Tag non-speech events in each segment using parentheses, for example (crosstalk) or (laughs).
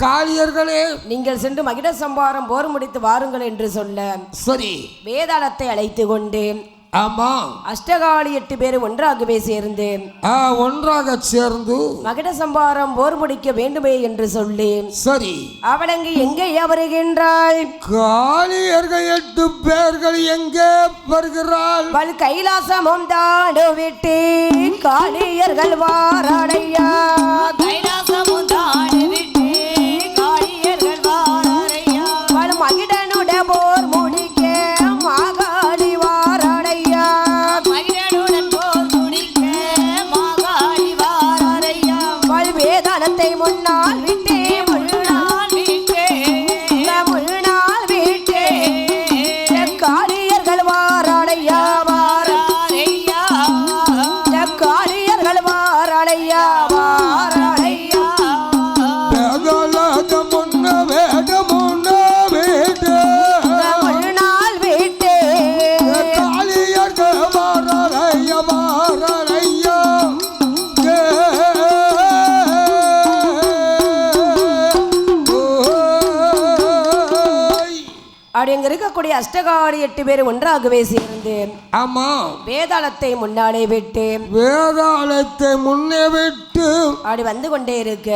காளியர்களே நீங்கள் சென்று மகிட சம்பாரம் போர் முடித்து வாருங்கள் என்று சொல்ல சரி. வேதாளத்தை அழைத்து கொண்டு ஆமா. அஷ்டகாளி எட்டு பேர் ஒன்றாகவே சேர்ந்து ஆ, ஒன்றாக சேர்ந்து. மகிட சம்பாரம் போர் முடிக்க வேண்டுமே என்று சொல்லி சரி. அவளங்கு எங்கே வருகின்றாள்? காளியர்கள் எட்டு பேர்கள் எங்கே வருகிறாள்? வல் கைலாசமும் தாண்டு விட்டு காளியர்கள் வாரடையா. கைலாசமும் தாண்டி விட்டு வேதாளத்தை அப்படி அங்க இருக்கக்கூடிய அஷ்டகாளி எட்டு பேர் ஒன்றாகவே சேர்ந்து ஆமா. வேதாளத்தை முன்னாலே விட்டு வேதாளத்தை முன்னே விட்டு அப்படி வந்து கொண்டே இருக்க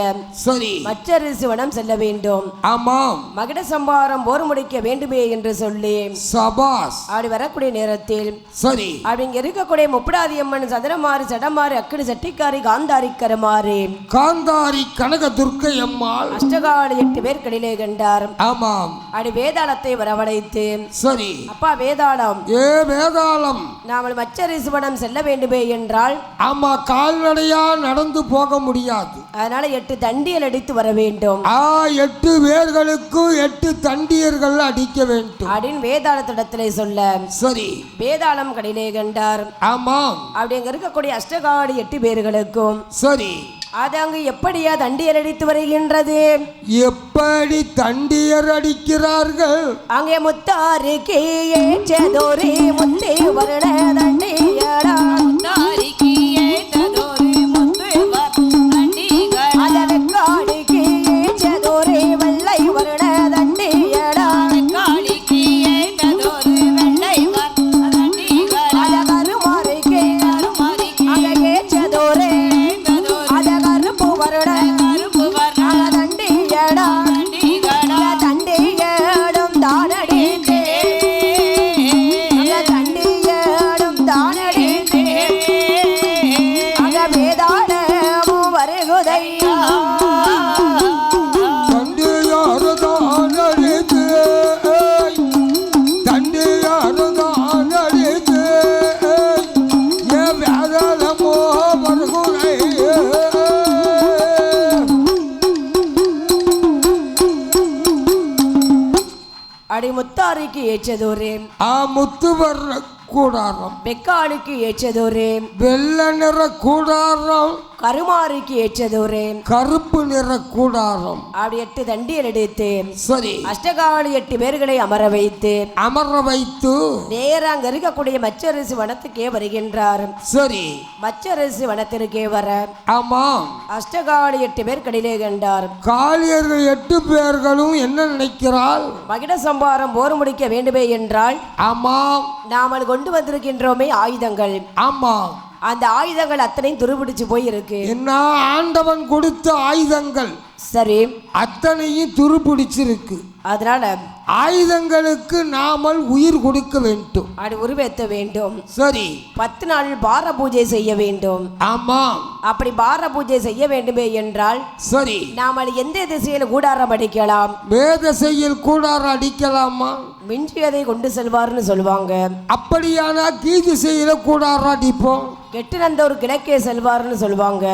சரி. மற்றரிசி வனம் செல்ல வேண்டும். ஆமாம் மகிட சம்பாரம் போர் முடிக்க வேண்டுமே என்று சொல்லி சபாஸ். அப்படி வரக்கூடிய நேரத்தில் சரி. அப்படி இங்க இருக்கக்கூடிய முப்படாதி அம்மன் சதுரமாறு சடமாறு அக்கடி சட்டிக்காரி காந்தாரி கரமாறு காந்தாரி கனக துர்க்கை அம்மாள். அஷ்டகாளி எட்டு பேர் கடிலே கண்டார். ஆமாம். அப்படி வேதாளத்தை வரவழைத்து சரி. அப்பா வேதாளம். ஏ வேதாளம். நாமல் மச்சரிசி வனம் செல்ல வேண்டுமே என்றால்? ஆமா கால்நடையா நடந்து போக முடியாது. அதனால எட்டு தண்டியல் அடித்து வர வேண்டும். ஆ எட்டு பேர்களுக்கும் எட்டு தண்டியர்கள் அடிக்க வேண்டும். அப்படின்னு வேதாளத்திடத்திலே சொல்ல சரி. வேதாளம் கடிலே கண்டார். ஆமாம். அப்படி அங்க இருக்கக்கூடிய அஷ்டகாடி எட்டு பேர்களுக்கும். சரி. அது அங்கு எப்படியா தண்டியல் அடித்து வருகின்றது? எப்படி தண்டியர் அடிக்கிறார்கள்? அங்கே முத்தாருக்கு ஏற்றதொரு முத்தே வருட தண்டியடா. அடி முத்தாரிக்கு ஏற்றதொரு. ஆ முத்துவர் கூடாரம். வெக்காளுக்கு ஏற்றதொரு. வெள்ளை நிற கூடாரம். கருமாருக்கு ஏற்றதொரு கருப்பு நிற கூடாரம். அப்படி எட்டு தண்டியல் எடுத்து சரி. அஷ்டகாளி எட்டு பேர்களை அமர வைத்து அமர வைத்து. நேரா அங்க இருக்கக்கூடிய மச்சரிசி வனத்துக்கே வருகின்றார். சரி. மச்சரிசி வனத்திற்கே வர. ஆமாம். அஷ்டகாளி எட்டு பேர் கடிலே கண்டார். காளியர்கள் எட்டு பேர்களும் என்ன நினைக்கிறாள்? மகிட சம்பாரம் போர் முடிக்க வேண்டுமே என்றால் ஆமாம். நாமல் கொண்டு வந்திருக்கின்றோமே ஆயுதங்கள். ஆமாம். அந்த ஆயுதங்கள் அத்தனையும் துருபிடிச்சு போய் இருக்கு என்ன ஆண்டவன் கொடுத்த ஆயுதங்கள் சரி. அத்தனையும் துருப்பிடிச்சிருக்கு. அதனால ஆயுதங்களுக்கு நாமல் உயிர் கொடுக்க வேண்டும். அப்படி உருவேற்ற வேண்டும். சரி. பத்து நாள் பார பூஜை செய்ய வேண்டும். ஆமாம் அப்படி பார பூஜை செய்ய வேண்டுமே என்றால் சரி. நாமல் எந்த திசையில் கூடாரம் அடிக்கலாம்? வேத செய்யல் கூடாரம் அடிக்கலாமா? மிஞ்சியதை கொண்டு செல்வார்னு சொல்லுவாங்க அப்படியானா கீ திசையில கூடாரம் அடிப்போம்? கெட்டினந்த ஒரு கிழக்கே செல்வார்னு சொல்லுவாங்க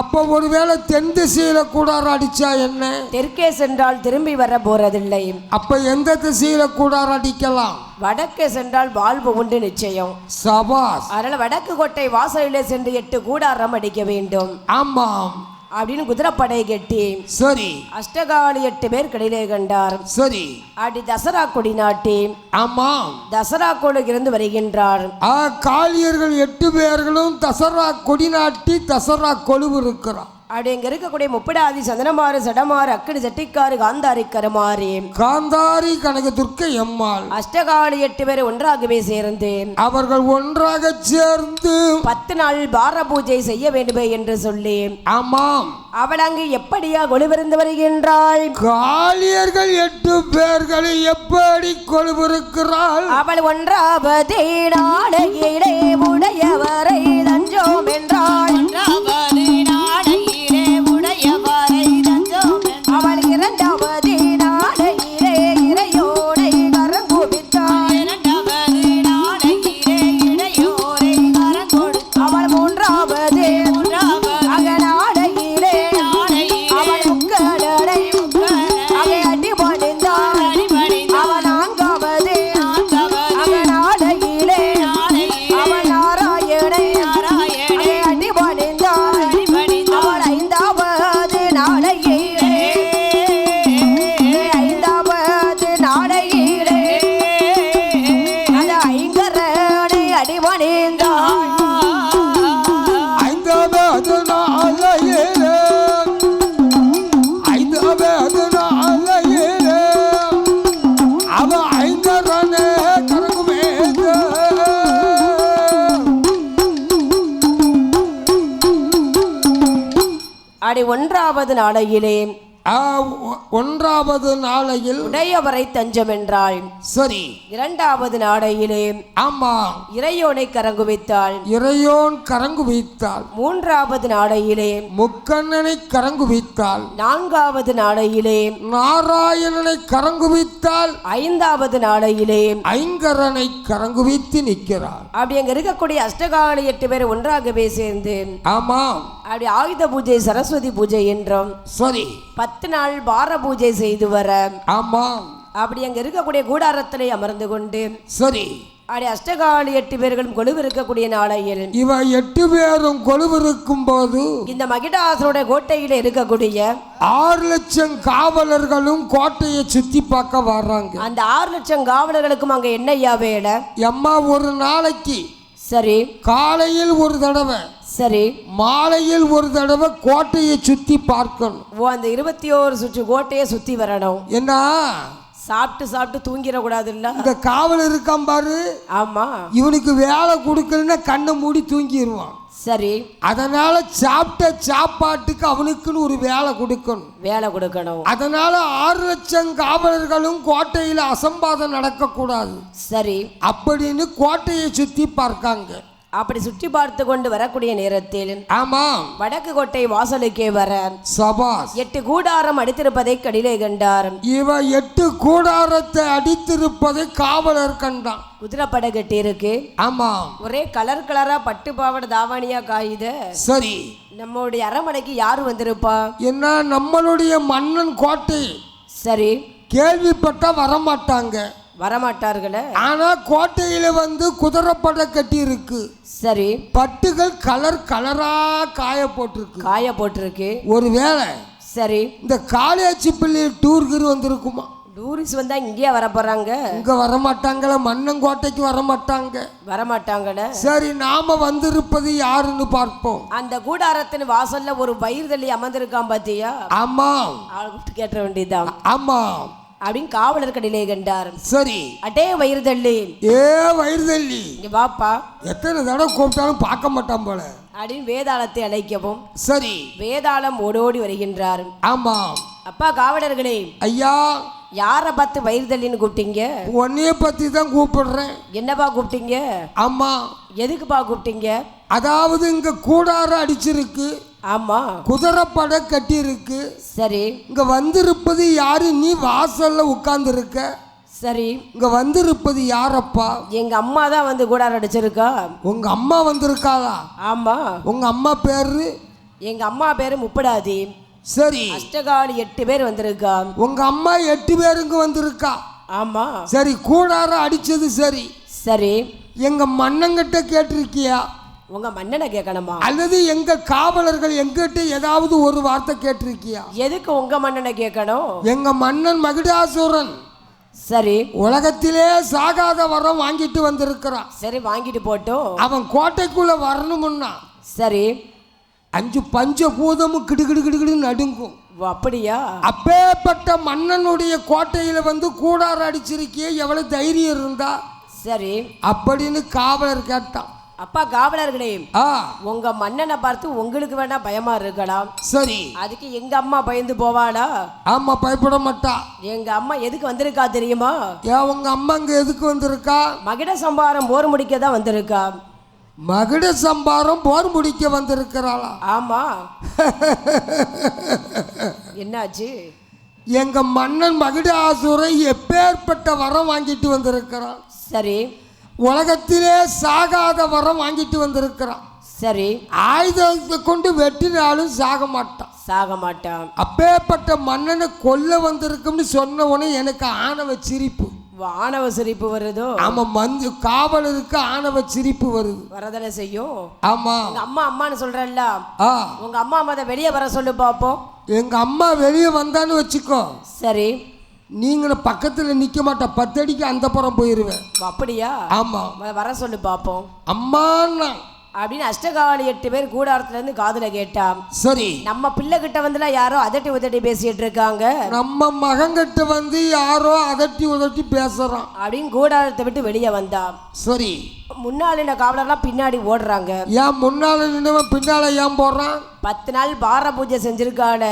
அப்போ ஒருவேளை தென் திசையில கூடாரம் அடிச்சா என்ன? தெற்கே சென்றால் திரும்பி வர போறதில்லை அப்ப எந்த திசையில கூடாரம் அடிக்கலாம்? வடக்கே சென்றால் வாழ்வு உண்டு நிச்சயம். சபாஸ் அதனால வடக்கு கோட்டை வாசலிலே சென்று எட்டு கூடாரம் அடிக்க வேண்டும். ஆமாம். அப்படின்னு குதிரைப்படை கட்டி சரி. அஷ்டகாளி எட்டு பேர் கடிலே கண்டார். சரி. அப்படி தசரா கொடி நாட்டி ஆமாம். தசரா கோடு இருந்து வருகின்றார் காளியர்கள் எட்டு பேர்களும் தசரா கொடி நாட்டி தசரா கொழுவு இருக்கிறான் அப்படி இங்க இருக்கக்கூடிய முப்படாதி சந்தனமாறு சடமாறு அக்கடி சட்டிக்காரு காந்தாரி கருமாறி. காந்தாரி கனகதுர்க்கை அம்மாள். அஷ்டகாலி எட்டு பேர் ஒன்றாகவே சேர்ந்து அவர்கள் ஒன்றாக சேர்ந்து பத்து நாள் பார பூஜை செய்ய வேண்டுமே என்று சொல்லி ஆமாம். அவள் அங்கு எப்படியா கொலுவிருந்து வருகின்றாள்? காளியர்கள் எட்டு பேர்களை எப்படி கொழுவிருக்கிறாள்? அவள் ஒன்றாவது நாளையிலே உடையவரை தஞ்சோம் என்றாள். ஆடி ஒன்றாவது நாளையிலே. ஆ, ஒன்றாவது நாளையில் உடையவரை தஞ்சம் என்றாள் சரி. இரண்டாவது நாளையிலே ஆமா. இறையோனை கரங்குவித்தாள் இறையோன் கரங்கு வைத்தாள். மூன்றாவது நாளையிலே முக்கண்ணனை கரங்கு வைத்தாள். நான்காவது நாளையிலே நாராயணனை கரங்கு வைத்தாள். ஐந்தாவது நாளையிலே ஐங்கரனை கரங்கு வைத்து நிற்கிறாள். அப்படி அங்க இருக்கக்கூடிய அஷ்டகாலி எட்டு பேர் ஒன்றாகவே சேர்ந்து ஆமாம். அப்படி ஆயுத பூஜை சரஸ்வதி பூஜை என்றும் சரி. பத்து நாள் பார பூஜை செய்து வர. ஆமாம் அப்படி அங்க இருக்கக்கூடிய கூடாரத்திலே அமர்ந்து கொண்டு சரி. அப்படி அஷ்டகாலி எட்டு பேர்களும் கொலுவிருக்கக்கூடிய நாளையில் இவ எட்டு பேரும் கொலுவிருக்கும் போது இந்த மகிடாசனுடைய கோட்டையில இருக்கக்கூடிய ஆறு லட்சம் காவலர்களும் கோட்டையை சுத்தி பார்க்க வர்றாங்க. அந்த ஆறு லட்சம் காவலர்களுக்கும் அங்க என்னய்யா வேலை? எம்மா ஒரு நாளைக்கு சரி. காலையில் ஒரு தடவை. சரி. மாலையில் ஒரு தடவை கோட்டையை சுத்தி பார்க்கணும். ஓ அந்த இருபத்தி ஓரு சுற்று கோட்டையை சுத்தி வரணும். என்ன? சாப்பிட்டு சாப்பிட்டு தூங்கிடக்கூடாது இல்ல இந்த காவலர் இருக்கான் பாரு. ஆமா. இவனுக்கு வேலை கொடுக்கலன்னா கண்ணை மூடி தூங்கிடுவான் சரி. அதனால சாப்பிட்ட சாப்பாட்டுக்கு அவனுக்குன்னு ஒரு வேலை கொடுக்கணும். வேலை கொடுக்கணும். அதனால ஆறு லட்சம் காவலர்களும் கோட்டையில் அசம்பாதம் நடக்கக்கூடாது. சரி. அப்படின்னு கோட்டையை சுத்தி பார்க்காங்க. அப்படி சுற்றி பார்த்து கொண்டு வரக்கூடிய நேரத்தில் ஆமாம் வடக்கு கோட்டை வாசலுக்கே வர சபாஸ் எட்டு கூடாரம் அடித்திருப்பதை கடிலே கண்டார். இவ எட்டு கூடாரத்தை அடித்திருப்பதை காவலர் கண்டான். குதிரைப்படை கட்டி இருக்கு ஆமாம் ஒரே கலர் கலரா பட்டு பாவாடை தாவாணியா காயுத. சரி. நம்மளுடைய அரமனைக்கு யார் வந்திருப்பா? என்ன நம்மளுடைய மன்னன் கோட்டை. சரி. கேள்விப்பட்டா வரமாட்டாங்க. வரமாட்டார்களே. ஆனா கோட்டையில வந்து குதிரைப்படை கட்டி இருக்கு சரி. பட்டுகள் கலர் கலரா காய போட்டிருக்கு. காய போட்டிருக்கு. ஒருவேளை சரி. இந்த காளியாச்சி பிள்ளை டூர்கிரு வந்திருக்குமா? டூரிஸ்ட் வந்தா இங்கேயே வர போறாங்க இங்க வரமாட்டாங்களே மன்னங்கோட்டைக்கு வரமாட்டாங்க. வரமாட்டாங்கன்னு சரி நாம வந்திருப்பது யாருன்னு பார்ப்போம். அந்த கூடாரத்தின் வாசல்ல ஒரு பயிர் தள்ளி அமர்ந்திருக்கான் பாத்தியா? கூப்பிட்டு கேட்ட வேண்டியதுதான். ஆமாம். அப்படின்னு காவலர் கடிலே கண்டார். சரி. அடே வயிறு தள்ளி ஏ வயிறுதள்ளி. இங்க வாப்பா. எத்தனை தடவை கூப்பிட்டாலும் பார்க்க மாட்டான் போல. அப்படின்னு வேதாளத்தை அழைக்கவும். சரி. வேதாளம் ஓடோடி வருகின்றார். ஆமாம். அப்பா காவலர்களே ஐயா. யாரை பார்த்து வயிறு தள்ளின்னு கூப்பிட்டீங்க? உன்னைய பத்தி தான் கூப்பிடுறேன். என்னப்பா கூப்பிட்டீங்க? ஆமா. எதுக்குப்பா கூப்பிட்டீங்க? அதாவது இங்க கூடாரம் அடிச்சிருக்கு. ஆமா. குதிரைப்படை கட்டி இருக்கு சரி. இங்க வந்திருப்பது யாரு? நீ வாசல்ல உட்கார்ந்து இருக்க சரி. இங்க வந்திருப்பது யாரப்பா? எங்க அம்மா தான் வந்து கூடாரம் அடிச்சிருக்கா. உங்க அம்மா வந்திருக்காளா? ஆமா. உங்க அம்மா பேரு? எங்க அம்மா பேரு முப்படாதி. சரி. அஷ்டகாலி எட்டு பேர் வந்திருக்கா. உங்க அம்மா எட்டு பேருங்க வந்திருக்கா? ஆமா. சரி கூடாரம் அடிச்சது சரி. சரி. எங்க மன்னங்கிட்ட கேட்டிருக்கியா? உங்க மன்னனை கேட்கணுமா? அல்லது எங்க காவலர்கள் எங்கிட்ட ஏதாவது ஒரு வார்த்தை கேட்டிருக்கியா? எதுக்கு உங்க மன்னனை கேட்கணும்? எங்க மன்னன் மகிடாசுரன். சரி. உலகத்திலே சாகாத வரம் வாங்கிட்டு வந்திருக்கிறான். சரி வாங்கிட்டு போட்டோம். அவன் கோட்டைக்குள்ள வரணும்னா சரி. அஞ்சு பஞ்சபூதமும் கிடுகிடு கிடுகிடு நடுங்கும். ஓ, அப்படியா? அப்பேற்பட்ட மன்னனுடைய கோட்டையில வந்து கூடார அடிச்சிருக்கியே எவ்வளவு தைரியம் இருந்தா? சரி. அப்படின்னு காவலர் கேட்டான். அப்பா காவலர்களே உங்க மன்னனை பார்த்து உங்களுக்கு வேணா பயமா இருக்கலாம். சரி. அதுக்கு எங்க அம்மா பயந்து போவாளா? ஆமா பயப்பட மாட்டா. எங்க அம்மா எதுக்கு வந்திருக்கா தெரியுமா? ஏன் உங்க அம்மா இங்க எதுக்கு வந்திருக்கா? மகிட சம்பாரம் போர் முடிக்க தான் வந்திருக்கா. மகுட சம்பாரம் போர் முடிக்க வந்திருக்கிறாளா? ஆமா. (laughs) என்னாச்சு? எங்க மன்னன் மகுட ஆசூரை எப்பேற்பட்ட வரம் வாங்கிட்டு வந்திருக்கிறான்? சரி. உலகத்திலே சாகாத வரம் வாங்கிட்டு வந்திருக்கிறான். சரி. ஆயுதத்தை கொண்டு வெட்டினாலும் சாக மாட்டான். சாக மாட்டான். அப்பேற்பட்ட மன்னனை கொல்ல வந்திருக்கும்னு சொன்ன உடனே எனக்கு ஆணவ சிரிப்பு. வானவ சிரிப்பு வருதோ? ஆமா மஞ்சு காவலருக்கு ஆணவ சிரிப்பு வருது. வரதானே செய்யும்? ஆமா. உங்க அம்மா அம்மான்னு சொல்றல்ல. உங்க அம்மா அம்மா வெளியே வர சொல்லு பாப்போம். எங்க அம்மா வெளியே வந்தான்னு வச்சுக்கோ. சரி. நீங்களும் பக்கத்துல நிக்க மாட்ட பத்தடிக்கு அந்த புறம் போயிருவேன். ஓ, அப்படியா? ஆமா. வ- வர சொல்லு பாப்போம். அம்மாண்ணா அப்படின்னு அஷ்டகாவலி எட்டு பேர் கூடாரத்துல இருந்து காதுல கேட்டா சரி. நம்ம பிள்ளை கிட்ட வந்துல யாரோ அதட்டி உதட்டி பேசிட்டு இருக்காங்க. நம்ம மகன்கிட்ட வந்து யாரோ அதட்டி உதட்டி பேசுறான். அப்படின்னு கூடாரத்தை விட்டு வெளியே வந்தா சரி. முன்னாள் இந்த காவலர்லாம் பின்னாடி ஓடுறாங்க. ஏன் முன்னால நின்னவன் பின்னால ஏன் போடுறான்? பத்து நாள் பார பூஜை செஞ்சிருக்கான.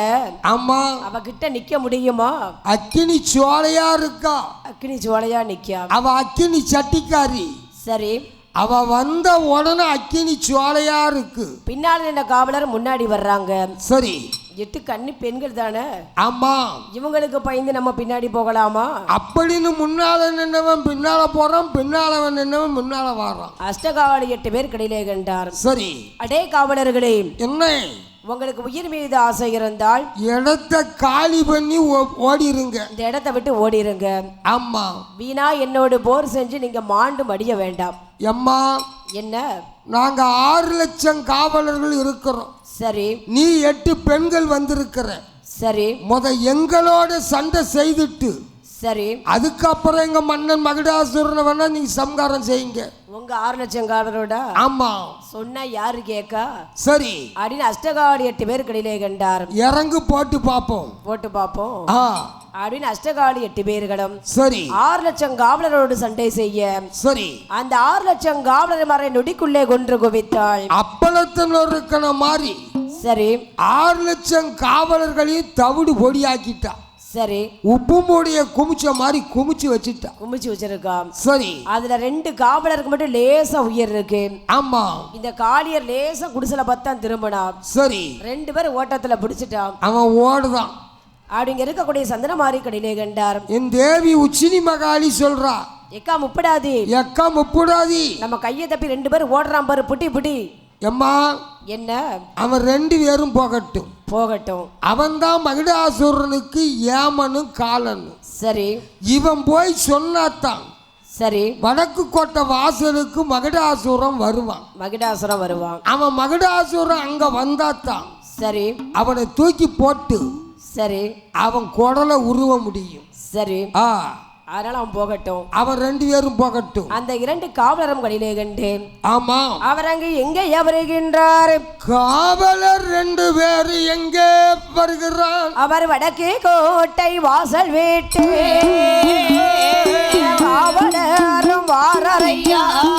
ஆமா. அவ கிட்ட நிக்க முடியுமா? அக்கினி சோலையா இருக்கா? அக்னி சோலையா நிக்கா அவ அக்கினி சட்டிக்காரி. சரி. அவ வந்த உடனே அக்கினி சோலையா இருக்கு. பின்னால் நின்ற காவலர் முன்னாடி வர்றாங்க. சரி. எட்டு கண்ணி பெண்கள் தானே? ஆமா. இவங்களுக்கு பயந்து நம்ம பின்னாடி போகலாமா? அப்படின்னு முன்னால நின்னவன் பின்னால போறான் பின்னால நின்னவன் முன்னால வாரான் அஷ்டகாவலி எட்டு பேர் கடையிலே கண்டார். சரி. அடே காவலர்களே என்ன? உங்களுக்கு உயிர் மீது ஆசை இருந்தால் இடத்த காலி பண்ணி ஓடிருங்க. இந்த இடத்த விட்டு ஓடிருங்க. ஆமா வீணா என்னோடு போர் செஞ்சு நீங்க மாண்டு மடிய வேண்டாம். எம்மா. என்ன? நாங்க ஆறு லட்சம் காவலர்கள் இருக்கிறோம். சரி. நீ எட்டு பெண்கள் வந்திருக்கிற. சரி. முத எங்களோட சண்டை செய்துட்டு சரி. அதுக்கப்புறம் எங்க மன்னன் மகுடாசுரனை வேணா நீங்க சம்காரம் செய்யுங்க. உங்க ஆறு லட்சம் காவலரோட ஆமா. சொன்னா யாரு கேக்கா? சரி. அப்படின்னு அஷ்டகாவலி எட்டு பேர் கடையிலே கண்டார். இறங்கு போட்டு பார்ப்போம். போட்டு பார்ப்போம். ஆ. அப்படின்னு அஷ்டகாவலி எட்டு பேர்களும் சரி. ஆறு லட்சம் காவலரோடு சண்டை செய்ய சரி. அந்த ஆறு லட்சம் காவலர் மறை நொடிக்குள்ளே கொன்று குவித்தாள். அப்பளத்தில் இருக்கிற மாதிரி சரி. ஆறு லட்சம் காவலர்களையும் தவிடு பொடியாக்கிட்டா. சரி. உப்பு மூடிய குமிச்ச மாதிரி குமிச்சு வச்சுட்டா. குமிச்சு வச்சிருக்கான் சரி. அதுல ரெண்டு காவலருக்கு மட்டும் லேசா உயிர் இருக்கு. ஆமா. இந்த காளியர் லேசா குடிசல பார்த்தா திரும்பினான் சரி. ரெண்டு பேரும் ஓட்டத்துல பிடிச்சிட்டான் அவன் ஓடுதான். அப்படிங்க இருக்கக்கூடிய சந்திரமாரி கடையிலே கண்டார். என் தேவி உச்சினி மகாளி சொல்றா எக்கா முப்படாதி. எக்கா முப்புடாதி. நம்ம கையை தப்பி ரெண்டு பேரும் ஓடுறான் பாரு புட்டி புட்டி. எம்மா என்ன? அவன் ரெண்டு பேரும் போகட்டும். போகட்டும். அவன்தான் மகிடாசுரனுக்கு ஏமனும் காலனும் சரி. இவன் போய் சொன்னாத்தான். சரி. வடக்கு கோட்டை வாசலுக்கு மகிடாசுரம் வருவான். மகிடாசுரம் வருவான். அவன் மகிடாசுரம் அங்க வந்தாத்தான். சரி. அவனை தூக்கி போட்டு சரி. அவன் குடலை உருவ முடியும். சரி. ஆ. அதனால அவன் போகட்டும். அவன் ரெண்டு பேரும் போகட்டும். அந்த இரண்டு காவலரும் கடையிலே கண்டேன். ஆமா. அவர் அங்கு எங்கே வருகின்றார்? காவலர் ரெண்டு பேரு எங்கே வருகிறான் அவர் வடக்கு கோட்டை வாசல் வீட்டு. (laughs) காவலரும் வாரரையா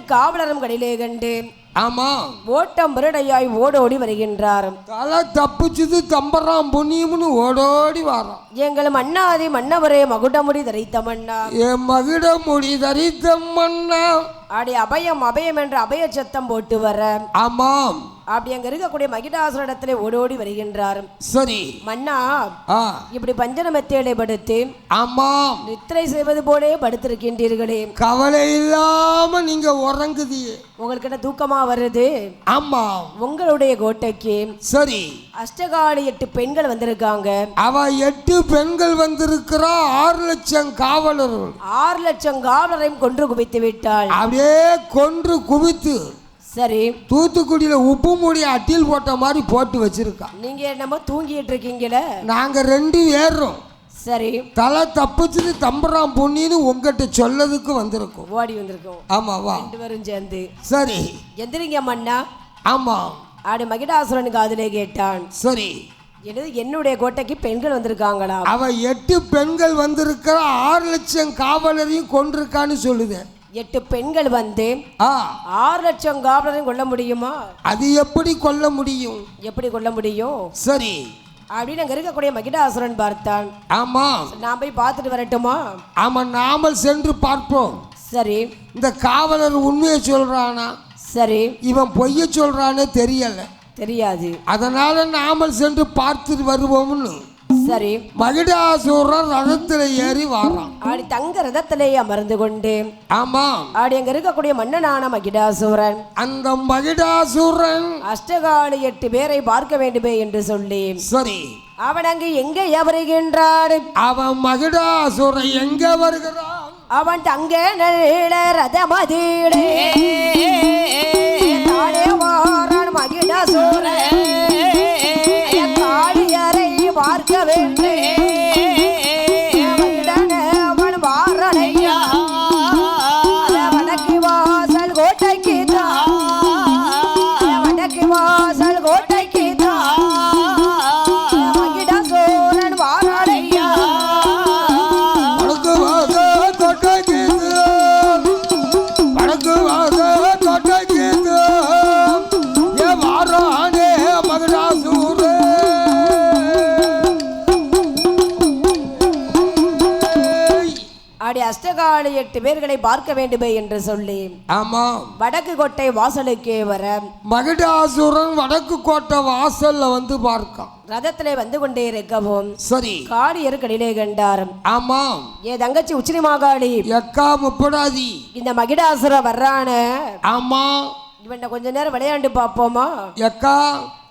இரண்டு காவலரும் கடையிலே கண்டு ஆமா. ஓட்டம் முரடையாய் ஓடோடி வருகின்றார். தலை தப்பிச்சது தம்பராம் புண்ணியம்னு ஓடோடி வாரான். எங்கள் மன்னாதி மன்னவரே மகுடமுடி தரித்த மன்னா என் மகிட முடி தரித்தம் மன்னா ஆடி அபயம் அபயம் என்ற அபய சத்தம் போட்டு வர. ஆமாம். அப்படி அங்க இருக்கக்கூடிய மகிடாசுரனிடத்திலே ஓடோடி வருகின்றார். சரி. மன்னா ஆ. இப்படி பஞ்சன மெத்தையிலே படுத்து ஆமாம். நித்திரை செய்வது போலே படுத்திருக்கின்றீர்களே. கவலை இல்லாம நீங்க உறங்குதியே. உங்களுக்கு என்ன தூக்கமா வருது. ஆமாம். உங்களுடைய கோட்டைக்கு சரி. அஷ்டகாலி எட்டு பெண்கள் வந்திருக்காங்க. அவ எட்டு பெண்கள் வந்திருக்கிறா ஆறு லட்சம் காவலர்கள். ஆறு லட்சம் காவலரையும் கொன்று குவித்து விட்டாள். அப்படியே கொன்று குவித்து சரி. தூத்துக்குடியில உப்பு மூடி அட்டில் போட்ட மாதிரி போட்டு வச்சிருக்கா. நீங்க என்னமோ தூங்கிட்டு இருக்கீங்களே நாங்க ரெண்டு ஏறுறோம். சரி. தலை தப்பிச்சுட்டு தம்பராம் பொன்னின்னு உங்ககிட்ட சொல்லதுக்கு வந்திருக்கோம். ஓடி வந்திருக்கோம். ஆமா வா. ரெண்டு பேரும் சேர்ந்து. சரி. எந்திரிங்க மன்னா. ஆமா. ஆடு மகிடாசுரனுக்கு அதிலே கேட்டான். சரி. என்னது என்னுடைய கோட்டைக்கு பெண்கள் வந்திருக்காங்களா? அவ எட்டு பெண்கள் வந்திருக்கிற ஆறு லட்சம் காவலரையும் கொண்டிருக்கான்னு சொல்லுது. எட்டு பெண்கள் வந்து ஆ. ஆறு லட்சம் காவலரையும் கொல்ல முடியுமா? அது எப்படி கொல்ல முடியும்? எப்படி கொல்ல முடியும்? சரி. அப்படின்னு அங்க இருக்கக்கூடிய மகிடாசுரன் பார்த்தான். ஆமா. நான் போய் பார்த்துட்டு வரட்டுமா? ஆமா நாமல் சென்று பார்ப்போம். சரி. இந்த காவலர் உண்மையை சொல்றானா? சரி. இவன் பொய்ய சொல்றானே தெரியல. தெரியாது. அதனால நாமல் சென்று பார்த்துட்டு வருவோம்னு. சரி. மகிடாசூரன் ரதத்துல ஏறி வாரான். ஆடி தங்க ரதத்திலே அமர்ந்து கொண்டு. ஆமா. ஆடி அங்க இருக்கக்கூடிய மன்னனான மகிடாசுரன் அந்த மகிடாசூரன் அஷ்டகாலி எட்டு பேரை பார்க்க வேண்டுமே என்று சொல்லி. சரி. அவன் அங்கு எங்கே வருகின்றான்? அவன் மகிடாசூரன் எங்க வருகிறான்? அவன் தங்க நல்ல ரதமதியிலே. மகிடாசுரன் கோட்டைக்கு தான் வடக்கு வாசல் கோட்டை அஷ்டகாலி எட்டு பேர்களை பார்க்க வேண்டுமே என்று சொல்லி ஆமா. வடக்கு கோட்டை வாசலுக்கே வர மகிடாசுரன் வடக்கு கோட்டை வாசல்ல வந்து பார்க்கான். ரதத்திலே வந்து கொண்டே இருக்கவும் சரி. காளியர் கடிலே கண்டார். ஆமா. ஏ தங்கச்சி உச்சினி மாகாளி. எக்கா முப்படாதி. இந்த மகிடாசுர வர்றான. ஆமா. இவன்ட கொஞ்ச நேரம் விளையாண்டு பார்ப்போமா? எக்கா.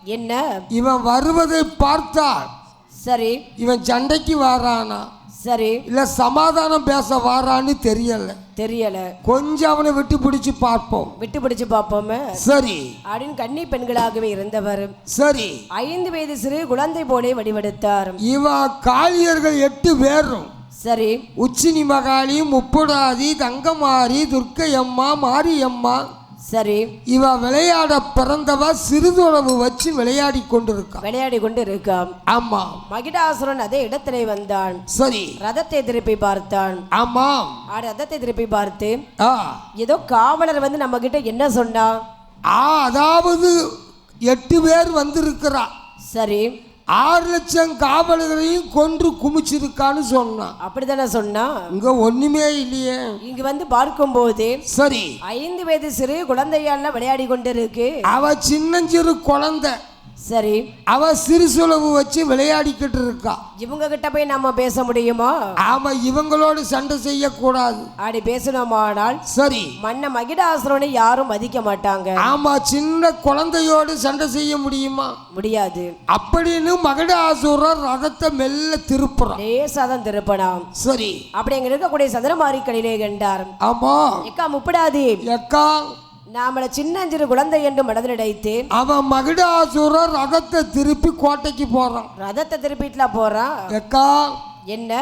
என்ன? இவன் வருவதை பார்த்தால் சரி. இவன் சண்டைக்கு வாரானா? சரி. இல்ல சமாதானம் பேச வாரான்னு தெரியல. தெரியல. கொஞ்சம் அவனை விட்டு பிடிச்சு பார்ப்போம். விட்டு பிடிச்சு பார்ப்போமே. சரி. அப்படின்னு கன்னி பெண்களாகவே இருந்தவர். சரி. ஐந்து வயது சிறு குழந்தை போலே வடிவெடுத்தார். இவன் காளியர்கள் எட்டு பேரும். சரி. உச்சினி மகாளி முப்புடாதி தங்கமாரி துர்க்கையம்மா மாரியம்மா சரி. இவ விளையாட பிறந்தவ சிறிதுளவு வச்சு விளையாடி கொண்டிருக்கான். விளையாடி கொண்டு இருக்கான் ஆமா. மகிடாசுரன் அதே இடத்திலே வந்தான். சரி. ரதத்தை திருப்பி பார்த்தான். ஆமாம் ஆ ரதத்தை திருப்பி பார்த்து ஆ. ஏதோ காவலர் வந்து நம்ம கிட்ட என்ன சொன்னான் ஆ அதாவது எட்டு பேர் வந்திருக்கிறா. சரி. ஆறு லட்சம் காவலர்களையும் கொன்று குமிச்சிருக்கான்னு சொன்னான். அப்படித்தானே சொன்னா இங்க ஒண்ணுமே இல்லையே. இங்க வந்து பார்க்கும்போது சரி. ஐந்து வயது சிறு குழந்தையால விளையாடி கொண்டிருக்கு. அவ சின்னஞ்சிறு குழந்தை. சரி. அவ சிறுசுளவு வச்சு விளையாடிக்கிட்டு இருக்கா இவங்க கிட்ட போய் நம்ம பேச முடியுமா? ஆமா இவங்களோடு சண்டை செய்யக்கூடாது. அப்படி பேசணுமானால் சரி. மன்ன மகிடாசுரனை யாரும் மதிக்க மாட்டாங்க. ஆமா சின்ன குழந்தையோடு சண்டை செய்ய முடியுமா? முடியாது. அப்படின்னு மகடாசுரர் ரதத்தை மெல்ல திருப்புறான். லேசாதான் திருப்பணம் சரி. அப்படி அங்க இருக்கக்கூடிய சதுரமாரி கடையிலே கண்டார். ஆமா. எக்கா முப்படாதி. எக்கா நாமள சின்னஞ்சிறு குழந்தை என்று மனதில் நினைத்து அவன் மகிடாசுரர் ரதத்தை திருப்பி கோட்டைக்கு போறான். ரதத்தை திருப்பிட்டுல போறான். எக்கா என்ன?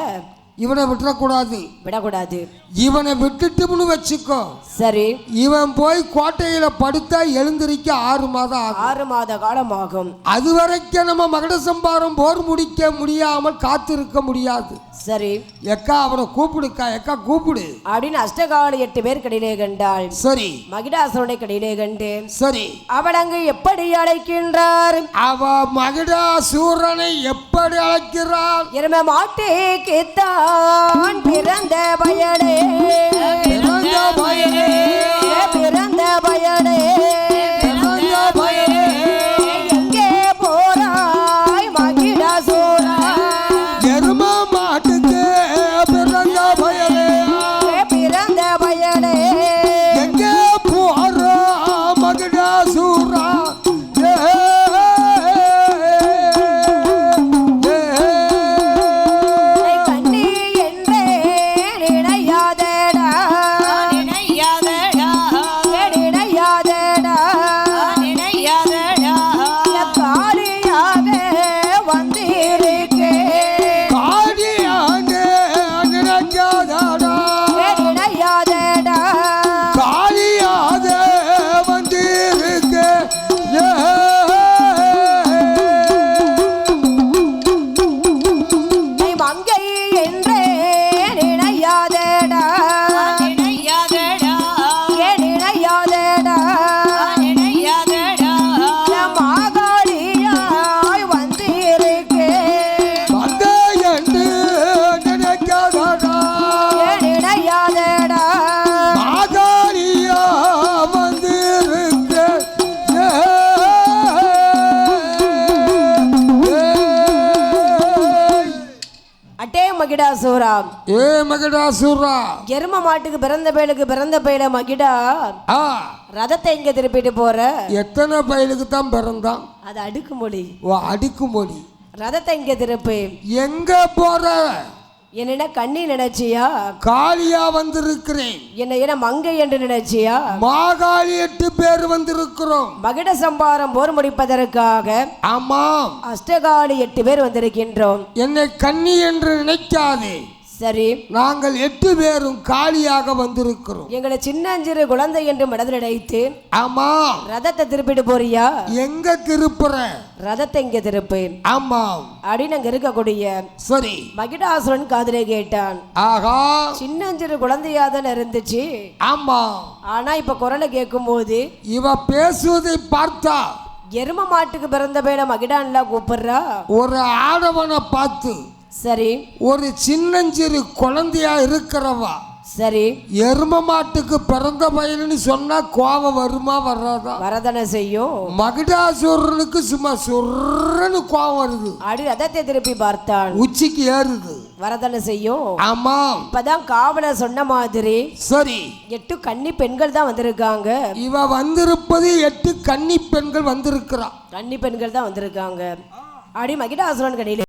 இவனை விட்டுறக்கூடாது. விடக்கூடாது. இவனை விட்டுட்டும்னு வச்சுக்கோ. சரி. இவன் போய் கோட்டையில படுத்தா எழுந்திருக்க ஆறு மாதம் ஆகும். ஆறு மாத காலம் ஆகும். அது வரைக்கும் நம்ம மகட சம்பாரம் போர் முடிக்க முடியாமல் காத்திருக்க முடியாது. சரி. எக்கா அவனை கூப்பிடுக்கா எக்கா கூப்பிடு. அப்படின்னு அஷ்டகால எட்டு பேர் கடிலே கண்டாள். சரி. மகிடாசுரனை கடிலே கண்டு சரி. அவள் அங்கு எப்படி அழைக்கின்றார்? அவ மகிடா சூரனை எப்படி அழைக்கிறாள் எரும மாட்டுக்கு தான் பிறந்த பிறந்த வயலே. ஏ மகடாசுரா. எரும மாட்டுக்கு பிறந்த பயலுக்கு பிறந்த பயல மகிடா? ஆ. ரதத்தை இங்க திருப்பிட்டு போற? எத்தனை பயலுக்கு தான் பிறந்தான்? அது அடுக்குமொழி. ஓ அடுக்குமொழி. ரதத்தை இங்க திருப்பு எங்க போற? என்ன கண்ணி நினைச்சியா? காளியா வந்திருக்கிறேன். என்ன என்ன மங்கை என்று நினைச்சியா? மாகாளி எட்டு பேர் வந்திருக்கிறோம். மகிட சம்பாரம் போர் முடிப்பதற்காக ஆமாம். அஷ்டகாலி எட்டு பேர் வந்திருக்கின்றோம். என்னை கன்னி என்று நினைக்காதே. சரி. நாங்கள் எட்டு பேரும் காளியாக வந்திருக்கிறோம். எங்களை சின்னஞ்சிறு குழந்தை என்று மனதில் நினைத்து ஆமாம் ரதத்தை திருப்பிட்டு போறியா? எங்க திருப்புற? ரதத்தை இங்க திருப்பு. ஆமாம் அப்படின்னு அங்க இருக்கக்கூடிய சரி. மகிடாசுரன் காதிலே கேட்டான். ஆகா. சின்னஞ்சிறு குழந்தையா தானே இருந்துச்சு? ஆமாம் ஆனா இப்ப குரலை கேட்கும்போது இவ பேசுவதை பார்த்தா எரும மாட்டுக்கு பிறந்த பேட மகிடான்ல கூப்பிடுறா? ஒரு ஆடவனை பார்த்து சரி. ஒரு சின்னஞ்சிறு குழந்தையா இருக்கிறவா சரி. எரும மாட்டுக்கு பிறந்த பையன்னு சொன்னா கோபம் வருமா வராதா? வரதனை செய்யும். மகிடாசுரனுக்கு சும்மா சுர்றன்னு கோபம் வருது. அடி ரதத்தை திருப்பி பார்த்தான் உச்சிக்கு ஏறுது. வரதனை செய்யும். ஆமாம் இப்பதான் காவலர் சொன்ன மாதிரி சரி. எட்டு கன்னி பெண்கள் தான் வந்திருக்காங்க. இவ வந்திருப்பது எட்டு கன்னி பெண்கள் வந்திருக்கிறா. கன்னி பெண்கள் தான் வந்திருக்காங்க. அடி மகிடாசுரன் கடையில